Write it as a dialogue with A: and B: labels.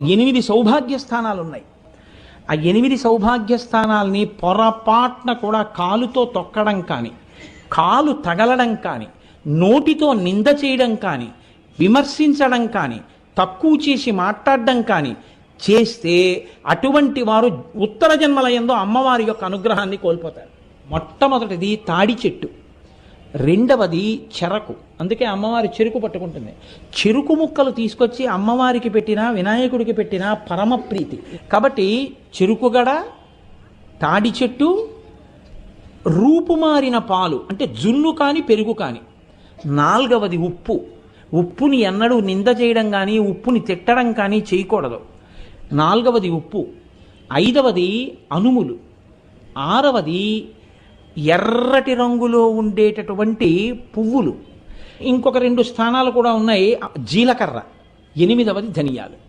A: ఎనిమిది సౌభాగ్య స్థానాలు ఉన్నాయి ఆ ఎనిమిది సౌభాగ్య స్థానాల్ని పొరపాట్న కూడా కాలుతో తొక్కడం కానీ కాలు తగలడం కానీ నోటితో నింద చేయడం కానీ విమర్శించడం కానీ తక్కువ చేసి మాట్లాడడం కానీ చేస్తే అటువంటి వారు ఉత్తర జన్మలయందు అమ్మవారి యొక్క అనుగ్రహాన్ని కోల్పోతారు. మొట్టమొదటిది తాడి చెట్టు. రెండవది చెరకు. అందుకే అమ్మవారి చెరుకు పట్టుకుంటుంది. చెరుకు ముక్కలు తీసుకొచ్చి అమ్మవారికి పెట్టినా వినాయకుడికి పెట్టినా పరమ ప్రీతి. కాబట్టి చెరుకుగడ తాడి చెట్టు రూపుమారిన పాలు అంటే జున్ను కానీ పెరుగు కానీ. నాలుగవది ఉప్పు. ఉప్పుని ఎన్నడూ నింద చేయడం కానీ ఉప్పుని తిట్టడం కానీ చేయకూడదు. నాలుగవది ఉప్పు. ఐదవది అనుములు. ఆరవది ఎర్రటి రంగులో ఉండేటటువంటి పువ్వులు. ఇంకొక రెండు స్థానాలు కూడా ఉన్నాయి. జీలకర్ర ఎనిమిదవది ధనియాలు.